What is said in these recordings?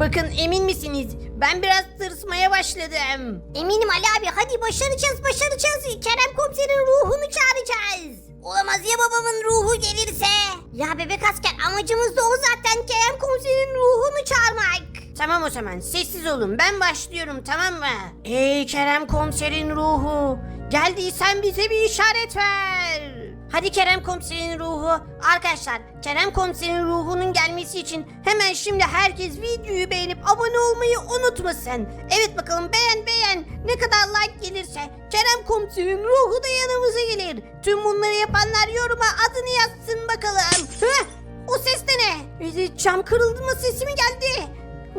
Bakın emin misiniz? Ben biraz tırsmaya başladım. Eminim Ali abi hadi başaracağız başaracağız. Kerem komiserin ruhunu çağıracağız. Olamaz ya babamın ruhu gelirse. Ya bebek asker amacımız da o zaten Kerem komiserin ruhunu çağırmak. Tamam o zaman sessiz olun ben başlıyorum tamam mı? Ey Kerem komiserin ruhu geldiysen bize bir işaret ver. Hadi Kerem komiserin ruhu. Arkadaşlar Kerem komiserin ruhunun gelmesi için hemen şimdi herkes videoyu beğenip abone olmayı unutmasın. Evet bakalım beğen beğen ne kadar like gelirse Kerem komiserin ruhu da yanımıza gelir. Tüm bunları yapanlar yoruma adını yazsın bakalım. Heh, o ses de ne? Ee, Cam kırıldı mı sesi mi geldi?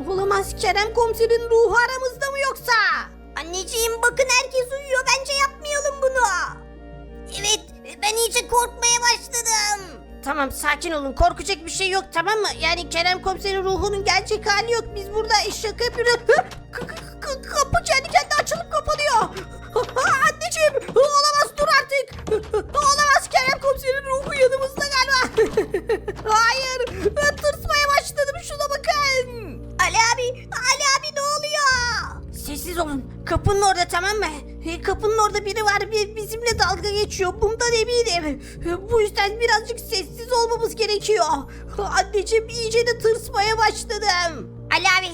Olamaz Kerem komiserin ruhu aramızda mı yoksa? Anneciğim bakın herkes uyuyor bence yapmayalım bunu. Evet ben iyice korkmaya başladım. Tamam sakin olun korkacak bir şey yok tamam mı? Yani Kerem komiserin ruhunun gerçek hali yok. Biz burada şaka yapıyoruz. K- k- k- kapı kendi kendine açılıp kapanıyor. Anneciğim olamaz dur artık. Olamaz Kerem komiserin ruhu yanımızda galiba. Hayır tırsmaya başladım şuna bakın. Olun. Kapının orada tamam mı? E, Kapının orada biri var bir bizimle dalga geçiyor. Bundan eminim. E, Bu yüzden birazcık sessiz olmamız gerekiyor. Anneciğim iyice de tırsmaya başladım. Ali abi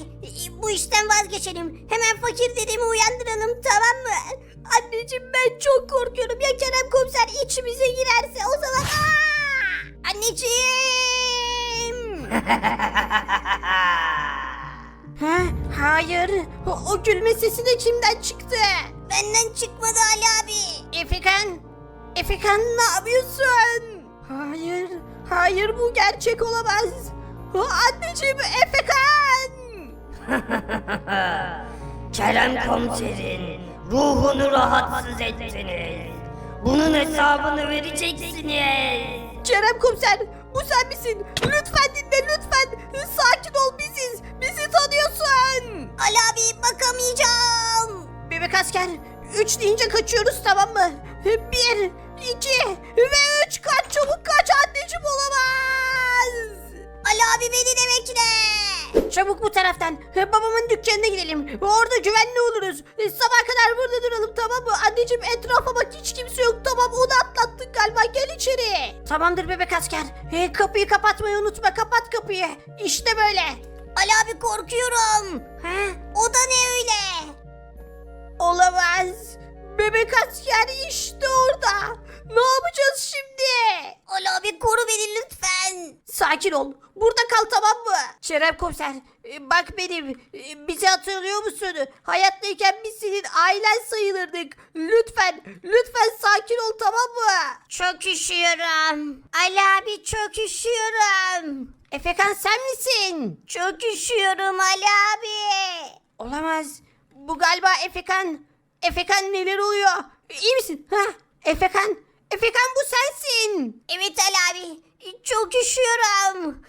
bu işten vazgeçelim. Hemen fakir dedemi uyandıralım tamam mı? Anneciğim ben çok korkuyorum ya Kerem komiser içimize girerse o zaman Aa! Anneciğim. Ha, hayır. O, o gülme sesi de kimden çıktı? Benden çıkmadı Ali abi. Efekan. Efekan ne yapıyorsun? Hayır. Hayır bu gerçek olamaz. Anneciğim Efekan. Kerem komiserin ruhunu rahatsız ettiniz. Bunun hesabını vereceksiniz. Kerem komiser bu sen misin? Lütfen dinle lütfen. Sakin ol biziz. Bizi tanıyorsun. Ali abi bakamayacağım. Bebek asker 3 deyince kaçıyoruz tamam mı? 1, 2 ve 3 kaç çabuk kaç anneciğim olamaz. Ali abi beni de bekle. Çabuk bu taraftan. Babamın dükkanına gidelim. Orada güvenli oluruz. Sabah kadar burada duralım tamam mı? Anneciğim etrafa bak hiç kimse yok. Tamam onu atlattık galiba. Gel içeri. Tamamdır bebek asker. He, kapıyı kapatmayı unutma. Kapat kapıyı. İşte böyle. Ali abi korkuyorum. He? O da ne öyle? Olamaz. Bebek asker işte orada. Ne yapacağız şimdi? Ali abi koru beni lütfen. Sakin ol. Burada kal tamam mı? Şeref komiser. e, Bak benim. e, Bizi hatırlıyor musun? Hayattayken biz senin ailen sayılırdık. Lütfen. Lütfen sakin ol tamam mı? Çok üşüyorum. Ali abi çok üşüyorum. Efekan sen misin? Çok üşüyorum Ali abi. Olamaz. Bu galiba Efekan. Efekan neler oluyor? İyi misin? Ha? Efekan. Efekan bu sensin. Evet Ali abi. Çok üşüyorum.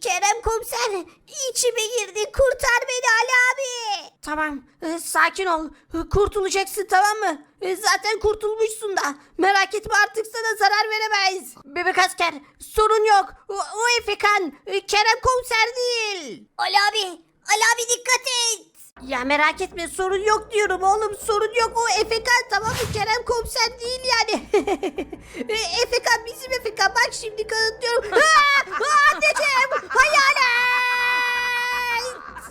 Kerem komiser içime girdi. Kurtar beni Ali abi. Tamam, e, sakin ol. E, Kurtulacaksın tamam mı? E, Zaten kurtulmuşsun da. Merak etme artık sana zarar veremez. Bebek asker, sorun yok. O, o Efekan, Kerem komiser değil. Ali abi. Ali abi dikkat et. Ya merak etme sorun yok diyorum oğlum sorun yok o Efekan tamam mı Kerem komiser değil yani. E, Efekan bizim Efekan bak şimdi kanıtlıyorum. Aa, anneciğim hayalet.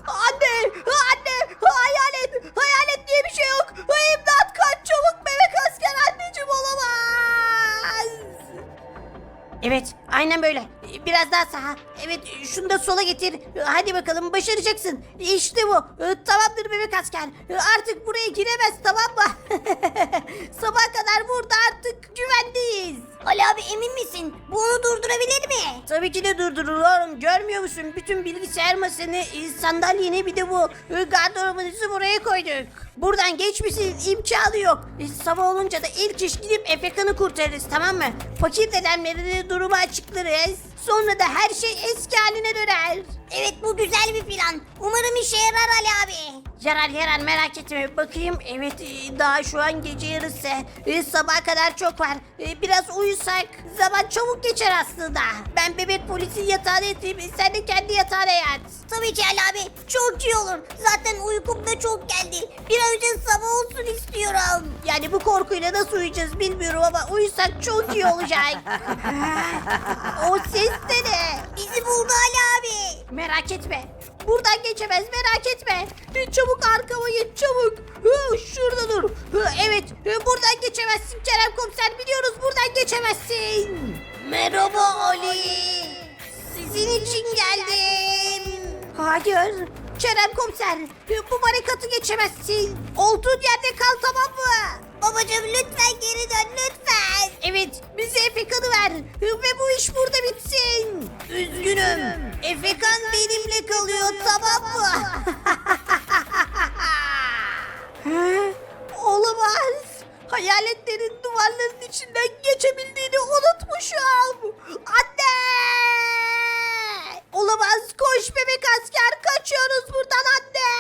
Anne anne hayalet hayalet diye bir şey yok. İmdat kaç çabuk bebek asker anneciğim olamaz. Evet, aynen böyle. Biraz daha sağa. Evet, şunu da sola getir. Hadi bakalım başaracaksın. İşte bu. Ee, Tamamdır bebek asker. Ee, Artık buraya giremez tamam mı? Sabaha kadar burada artık güvendeyiz. Ali abi emin misin? Bunu durdurabilir? Tabii ki de durdurur oğlum. Görmüyor musun? Bütün bilgisayar masanı, e, sandalyeni bir de bu e, gardırobunuzu buraya koyduk. Buradan geçmesinin imkanı yok. E, Sabah olunca da ilk iş gidip Efekan'ı kurtarırız tamam mı? Fakir dedemlere de durumu açıklarız. Sonra da her şey eski haline döner. Evet bu güzel bir plan. Umarım işe yarar Ali abi. Yarar yarar merak etme bakayım. Evet e, daha şu an gece yarısı. E, kadar çok var. Biraz uyusak zaman çabuk geçer aslında. Ben polisin yatağına yatayım. e, Sen de kendi yatağına yat. Tabii ki Ali abi çok iyi olur. Zaten uykum da çok geldi. Bir an önce sabah olsun istiyorum. Yani bu korkuyla nasıl uyuyacağız bilmiyorum ama uyusak çok iyi olacak. o ses de ne? Bizi buldu Ali abi. Merak etme. Buradan geçemez merak etme. Çabuk arkama geç çabuk. Hı, Şurada dur. Hı, Evet hı, buradan geçemezsin Kerem komiser biliyoruz buradan geçemezsin. Merhaba Ali. Sizin için geldim. Hayır. Kerem komiser bu barikatı geçemezsin. Olduğun yerde kal tamam mı? Babacım lütfen geri dön lütfen. Evet bize Efekan'ı ver ve bu iş burada bitsin. Üzgünüm. Efekan benimle kalıyor tamam mı? He? Olamaz. Hayaletlerin duvarların içinden geçebildiğini unutmuşum. Anne! Olamaz. Koş bebek asker. Kaçıyoruz buradan anne.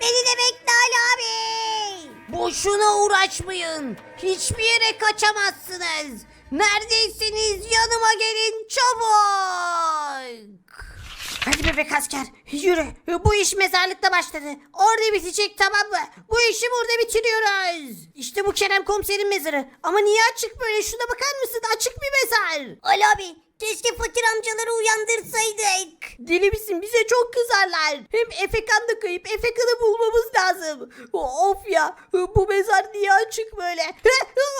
Beni de bekle Ali abi. Boşuna uğraşmayın. Hiçbir yere kaçamazsınız. Neredeyseniz yanıma gelin çabuk. Hadi bebek asker yürü. Bu iş mezarlıkta başladı. Orada bitecek tamam mı? Bu işi burada bitiriyoruz. İşte bu Kerem komiserin mezarı. Ama niye açık böyle? Şuna bakar mısın? Açık bir mezar. Ali abi keşke fakir amcaları uyandırsaydık. Deli misin? Bize çok kızarlar. Hem Efekan da kayıp. Efekan'ı bulmamız lazım. Of ya. Bu mezar niye açık böyle?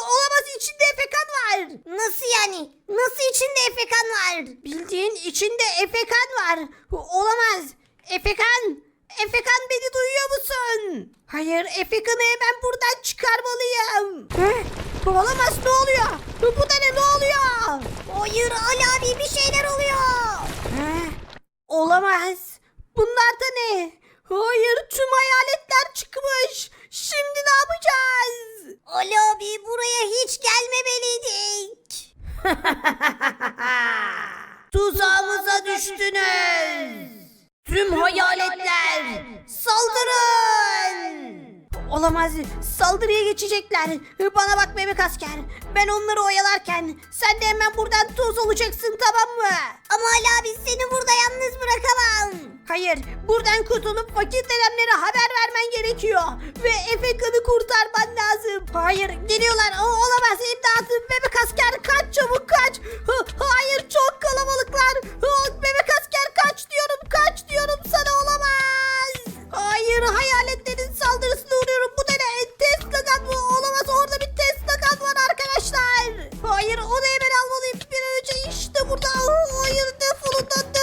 Olamaz içinde Efekan var. Nasıl yani? Nasıl içinde efekan var? Bildiğin içinde Efekan var. Olamaz. Efekan. Efekan beni duyuyor musun? Hayır Efekan'ı hemen buradan çıkarmalıyım. Heh, Olamaz ne oluyor? Bu da ne ne oluyor? Hayır Ali abi bir şeyler oluyor. Heh, Olamaz. Bunlar da ne? Hayır tüm hayaletler çıkmış. Şimdi ne yapacağız? Ali abi buraya hiç gelmemeliydik. Tuzağımıza düştünüz. Tüm hayaletler saldırın. Olamaz. Saldırıya geçecekler. Bana bak bebek asker. Ben onları oyalarken sen de hemen buradan tuz olacaksın tamam mı? Ama Ali abi seni burada yalnız bırakamam. Hayır, buradan kurtulup fakir dedemlere haber vermen gerekiyor. Ve Efekan'ı kurtarman lazım. Hayır, geliyorlar. O, olamaz, imdatım. Bebek asker kaç çabuk kaç. Hayır, çok kalabalıklar. Bebek asker kaç diyorum, kaç diyorum sana olamaz. Hayır, hayaletlerin saldırısına uğruyorum. Bu da ne? Tesla kan bu. Olamaz, orada bir Tesla kan var arkadaşlar. Hayır, onu hemen almalıyım. Bir an önce işte burada. Hayır, defolun lan,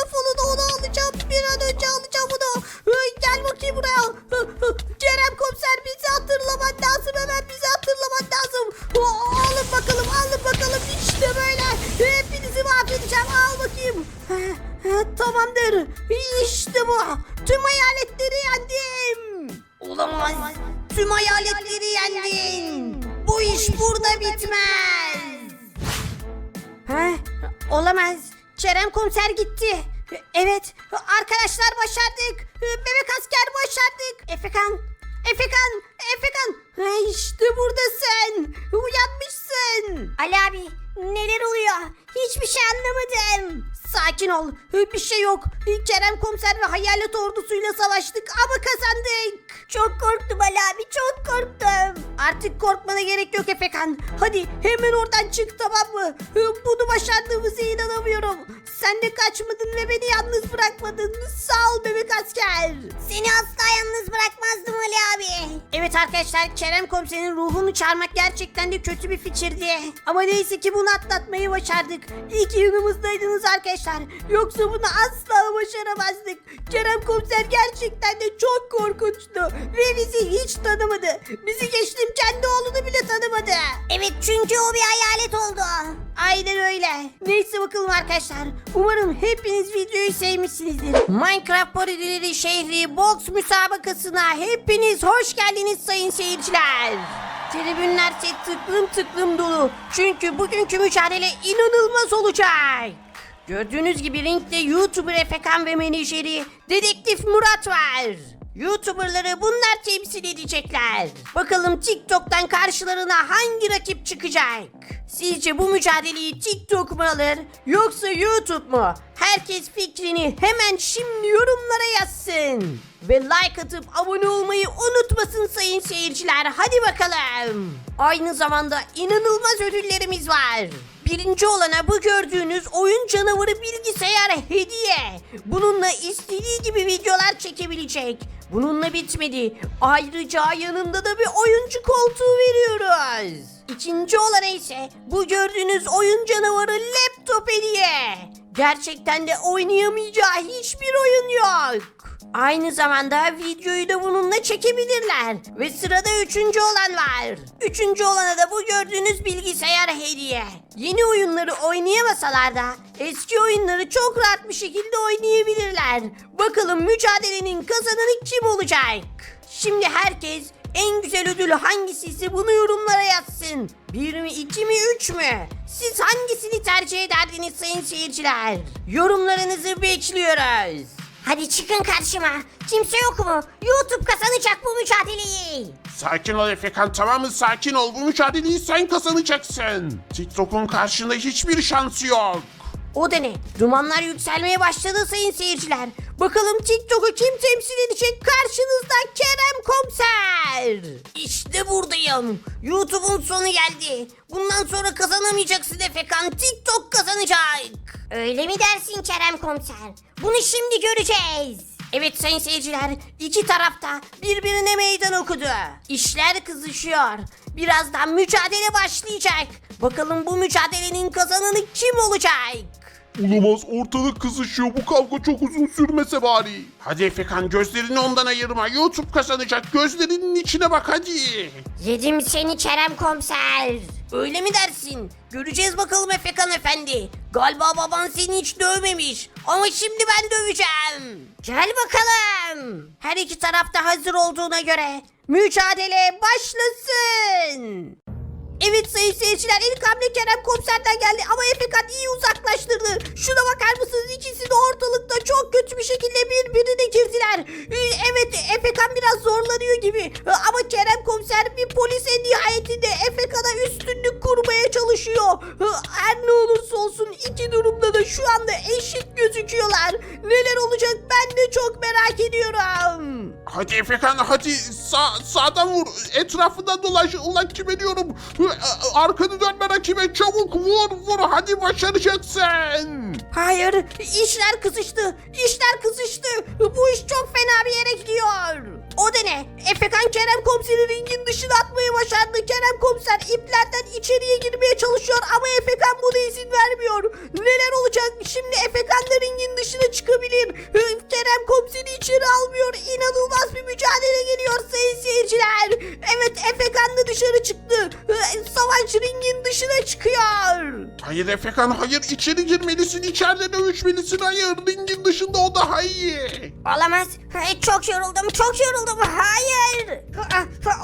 Ali abi neler oluyor? Hiçbir şey anlamadım. Sakin ol. Bir şey yok. Kerem komiser ve hayalet ordusuyla savaştık ama kazandık. Çok korktum Ali abi çok korktum. Artık korkmana gerek yok Efekan. Hadi hemen oradan çık tamam mı? Bunu başardığımıza inanamıyorum. Sen de kaçmadın ve beni yalnız bırakmadın. Sağ ol bebek asker. Seni asla yalnız bırakmazdım Ali abi. Evet arkadaşlar Kerem komiserin ruhunu çağırmak gerçekten de kötü bir fikirdi. Ama neyse ki bunu atlatmayı başardık. İyi ki yanımızdaydınız arkadaşlar. Yoksa bunu asla başaramazdık. Kerem komiser gerçekten de çok korkunçtu. Ve bizi hiç tanımadı. Bizi geçtim kendi oğlunu bile tanımadı. Evet çünkü o bir hayalet oldu. Aynen öyle. Neyse bakalım arkadaşlar. Umarım hepiniz videoyu sevmişsinizdir. Minecraft parodileri şehri boks müsabakasına hepiniz hoş geldiniz sayın seyirciler. Tribünlerse tıklım tıklım dolu. Çünkü bugünkü mücadele inanılmaz olacak. Gördüğünüz gibi ringde YouTuber Efekan ve menajeri Dedektif Murat var. YouTuber'ları bunlar temsil edecekler. Bakalım TikTok'tan karşılarına hangi rakip çıkacak? Sizce bu mücadeleyi TikTok mu alır yoksa YouTube mu? Herkes fikrini hemen şimdi yorumlara yazsın. Ve like atıp abone olmayı unutmasın sayın seyirciler. Hadi bakalım. Aynı zamanda inanılmaz ödüllerimiz var. Birinci olana bu gördüğünüz oyun canavarı bilgisayar hediye. Bununla istediği gibi videolar çekebilecek. Bununla bitmedi. Ayrıca yanında da bir oyuncu koltuğu veriyoruz. İkinci olana ise bu gördüğünüz oyun canavarı laptop hediye. Gerçekten de oynayamayacağı hiçbir oyun yok. Aynı zamanda videoyu da bununla çekebilirler. Ve sırada üçüncü olan var. Üçüncü olana da bu gördüğünüz bilgisayar hediye. Yeni oyunları oynayamasalar da eski oyunları çok rahat bir şekilde oynayabilirler. Bakalım mücadelenin kazananı kim olacak? Şimdi herkes en güzel ödül hangisiyse bunu yorumlara yazsın. Bir mi, iki mi, üç mü? Siz hangisini tercih ederdiniz sayın seyirciler? Yorumlarınızı bekliyoruz. Hadi çıkın karşıma. Kimse yok mu? YouTube kazanacak bu mücadeleyi. Sakin ol Efekan tamam mı? Sakin ol. Bu mücadeleyi sen kazanacaksın. TikTok'un karşında hiçbir şansı yok. O da ne? Dumanlar yükselmeye başladı sayın seyirciler. Bakalım TikTok'u kim temsil edecek? Karşınızda Kerem Komiser. İşte buradayım. YouTube'un sonu geldi. Bundan sonra kazanamayacaksın Efekan. TikTok kazanacak. Öyle mi dersin Kerem Komiser? Bunu şimdi göreceğiz. Evet sayın seyirciler, iki tarafta birbirine meydan okudu. İşler kızışıyor. Birazdan mücadele başlayacak. Bakalım bu mücadelenin kazananı kim olacak? Olamaz ortalık kızışıyor. Bu kavga çok uzun sürmese bari. Hadi Efekan gözlerini ondan ayırma. YouTube kazanacak. Gözlerinin içine bak hadi. Yedim seni Kerem Komiser. Öyle mi dersin? Göreceğiz bakalım Efekan Efendi. Galiba baban seni hiç dövmemiş. Ama şimdi ben döveceğim. Gel bakalım. Her iki tarafta hazır olduğuna göre mücadele başlasın. Evet sayın seyirciler ilk hamle Kerem komiserden geldi ama Efekan iyi uzaklaştırdı. Şuna bakar mısınız ikisi de ortalıkta çok kötü bir şekilde birbirine girdiler. Ee, Evet Efekan biraz zorlanıyor gibi ama Kerem komiser bir polis en nihayetinde Efekan'a üstünlük kurmaya çalışıyor. Her ne olursa olsun iki durumda da şu anda eşit gözüküyorlar. Neler olacak ben de çok merak ediyorum. Hadi Efekan hadi sağ, sağdan vur. Etrafından dolaş. Ulan kime diyorum. Arkanı dönme rakibe çabuk vur vur. Hadi başaracaksın. Hayır, işler kızıştı. İşler kızıştı. Bu iş çok fena bir yere gidiyor. O da ne? Efekan Kerem komiseri ringin dışına atmayı başardı. Kerem komiser iplerden içeriye girmeye çalışıyor ama Efekan buna izin vermiyor. Neler olacak? Şimdi Efekan da ringin dışına çıkabilir. Kerem komiseri içeri almıyor. İnanılmaz bir mücadele geliyor sayın seyirciler. Evet Efekan da dışarı çıktı. Savaş ringin dışına çıkıyor. Hayır Efekan hayır içeri girmelisin. içeride dövüşmelisin. Hayır ringin dışında o daha iyi. Olamaz. Ay, Çok yoruldum, çok yoruldum. Hayır.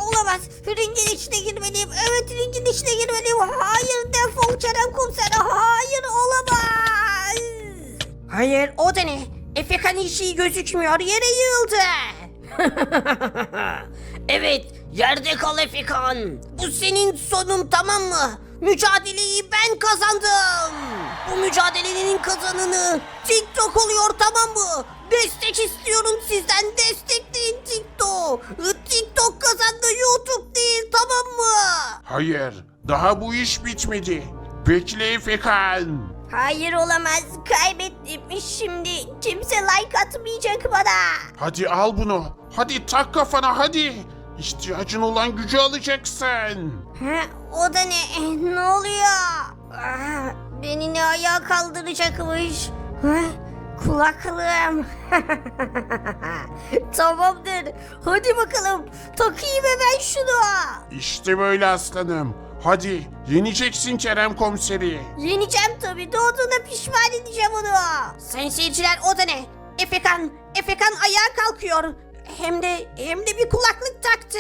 Olamaz. Ringin içine girmeliyim. Evet, ringin içine girmeliyim. Hayır, defol Kerem Komiser. Hayır, olamaz. Hayır o da ne? Efekan hiç iyi gözükmüyor yere yığıldı. evet yerde kal Efekan. Bu senin sonun tamam mı? Mücadeleyi ben kazandım. Bu mücadelenin kazananı TikTok oluyor tamam mı? Destek istiyorum sizden destekleyin TikTok. TikTok kazandı YouTube değil tamam mı? Hayır daha bu iş bitmedi. Bekle Efekan. Hayır olamaz. Kaybettim. Şimdi kimse like atmayacak bana. Hadi al bunu. Hadi tak kafana hadi. İhtiyacın olan gücü alacaksın. Ha, o da ne? Eh, Ne oluyor? Ah, beni ne ayağa kaldıracakmış? Ha, kulaklığım. Tamamdır. Hadi bakalım. Takayım hemen şunu. İşte böyle aslanım. Hadi yeneceksin Kerem komiseri. Yeneceğim tabii. Doğduğuna pişman edeceğim onu. Sayın seyirciler o da ne? Efekan, Efekan ayağa kalkıyor. Hem de hem de bir kulaklık taktı.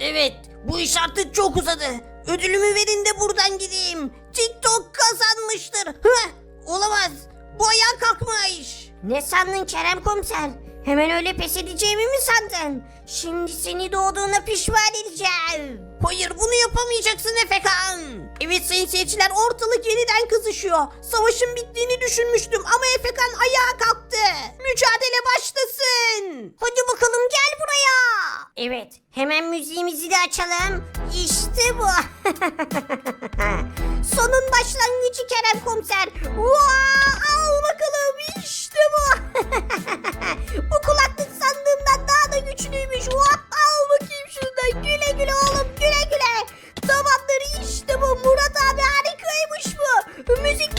Evet, bu iş artık çok uzadı. Ödülümü verin de buradan gideyim. TikTok kazanmıştır. Hıh, olamaz. Bu ayağa kalkmış. Ne sandın Kerem komiser? Hemen öyle pes edeceğimi mi sandın? Şimdi seni doğduğuna pişman edeceğim. Hayır bunu yapamayacaksın Efekan. Evet sayın seyirciler ortalık yeniden kızışıyor. Savaşın bittiğini düşünmüştüm ama Efekan ayağa kalktı. Mücadele başlasın. Hadi bakalım gel buraya. Evet hemen müziğimizi de açalım. İşte bu. Sonun başlangıcı Kerem Komiser. Vaa, al bakalım işte bu. bu kulaklık sandığımdan da güçlüymüş. Hop, al bakayım şuradan. Güle güle oğlum güle güle. Tamamdır işte bu. Murat abi harikaymış bu. Müzik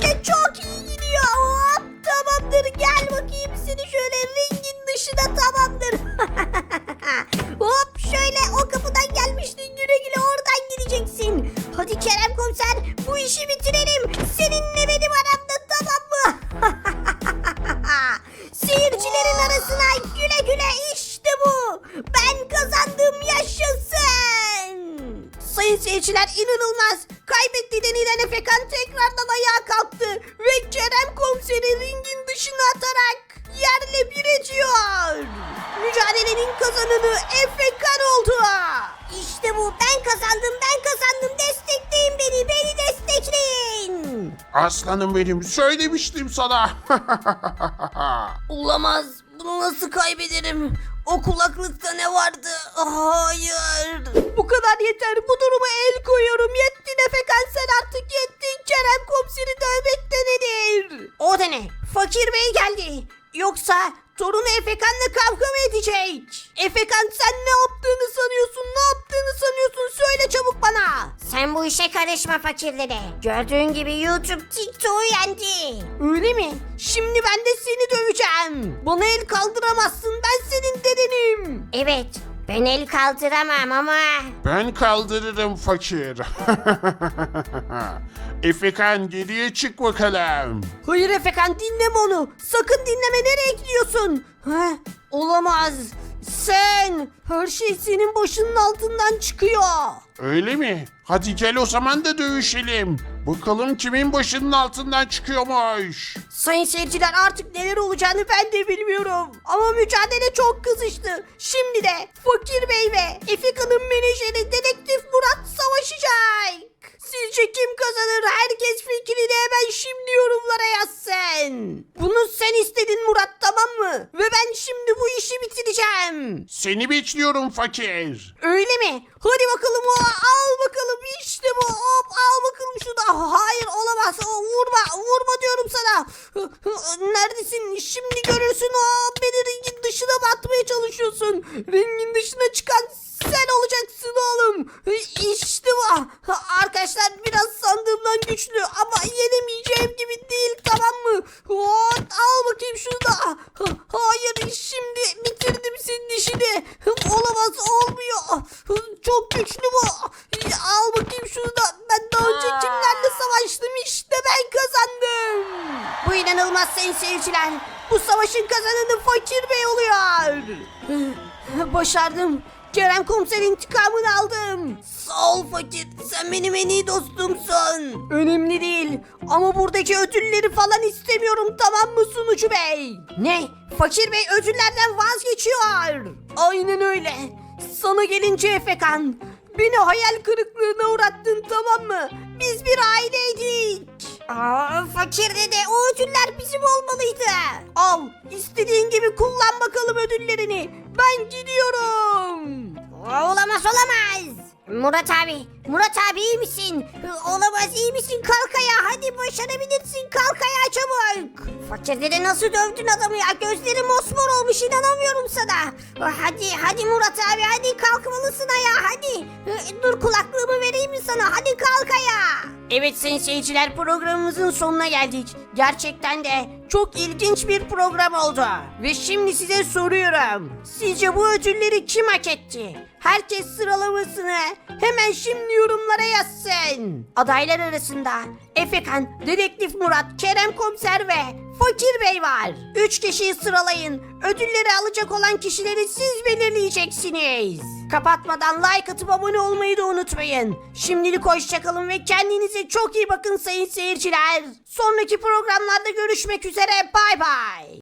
Mücadelenin kazananı Efekan oldu. İşte bu ben kazandım ben kazandım destekleyin beni beni destekleyin. Aslanım benim söylemiştim sana. Olamaz. Bunu nasıl kaybederim? O kulaklıkta ne vardı? Hayır. Bu kadar yeter. Bu duruma el koyuyorum. Yettin Efekan sen artık yettin. Kerem komiseri dövmekte nedir? O da ne? Fakir Bey geldi. Yoksa torunu Efekan'la kavga mı edecek? Efekan sen ne yaptığını sanıyorsun? Ne yaptığını sanıyorsun? Söyle çabuk bana. Sen bu işe karışma fakirlere. Gördüğün gibi YouTube TikTok'u yendi. Öyle mi? Şimdi ben de seni döveceğim. Bana el kaldıramazsın. Ben senin dedenim. Evet ben el kaldıramam ama ben kaldırırım fakir. Efekan geriye çık bakalım. Hayır Efekan dinleme onu. Sakın dinleme nereye gidiyorsun? Ha? Olamaz. Sen her şey senin başının altından çıkıyor. Öyle mi? Hadi gel o zaman da dövüşelim. Bakalım kimin başının altından çıkıyormuş. Sayın seyirciler artık neler olacağını ben de bilmiyorum. Ama mücadele çok kızıştı. Şimdi de Fakir Bey ve Efekan'ın menajeri Dedektif Murat savaşacak. Sizce kim kazanır? Herkes fikrini hemen şimdi yorumlara yazsın. Bunu sen istedin Murat tamam mı? Ve ben şimdi bu işi bitireceğim. Seni bekliyorum fakir. Öyle mi? Hadi bakalım o al bakalım işte bu hop al bakalım şunu. Hayır olamaz o, vurma vurma diyorum sana. Neredesin şimdi görürsün o beni ringin dışına batmaya çalışıyorsun. Ringin dışına çıkan sen olacaksın oğlum. İşte bu. Arkadaşlar biraz sandığımdan güçlü ama yenemeyeceğim gibi değil tamam mı? Hop, al bakayım şunu da. Hayır şimdi bitirdim senin işini. Olamaz olmuyor. Çok güçlü bu. Al bakayım şunu da. Ben daha önce kimlerle savaştım işte ben kazandım. Bu inanılmaz sayın seyirciler. Bu savaşın kazananı Fakir Bey oluyor. Başardım. Kerem komiserin intikamını aldım. Sağ ol fakir. Sen benim en iyi dostumsun. Önemli değil. Ama buradaki ödülleri falan istemiyorum tamam mı sunucu bey? Ne? Fakir bey ödüllerden vazgeçiyor. Aynen öyle. Sana gelince Efekan. Beni hayal kırıklığına uğrattın tamam mı? Biz bir aileydik. Aa, fakir dede o ödüller bizim olmalıydı. Al istediğin gibi kullan bakalım ödüllerini. Ben gidiyorum. Olamaz olamaz. Murat abi, Murat abi iyi misin? Olamaz iyi misin? Kalk ayağa hadi başarabilirsin. Kalk ayağa çabuk. Fakir dede nasıl dövdün adamı ya? Gözleri mosmor olmuş inanamıyorum sana. Hadi hadi Murat abi hadi kalkmalısın ayağa hadi. Dur kulaklığımı vereyim mi sana? Hadi kalk ayağa. Evet sayın seyirciler programımızın sonuna geldik. Gerçekten de çok ilginç bir program oldu. Ve şimdi size soruyorum. Sizce bu ödülleri kim hak etti? Herkes sıralamasını hemen şimdi yorumlara yazsın. Adaylar arasında Efekan, Dedektif Murat, Kerem Komiser ve Fakir Bey var. Üç kişiyi sıralayın. Ödülleri alacak olan kişileri siz belirleyeceksiniz. Kapatmadan like atıp abone olmayı da unutmayın. Şimdilik hoşçakalın ve kendinize çok iyi bakın sayın seyirciler. Sonraki programlarda görüşmek üzere. Bay bay.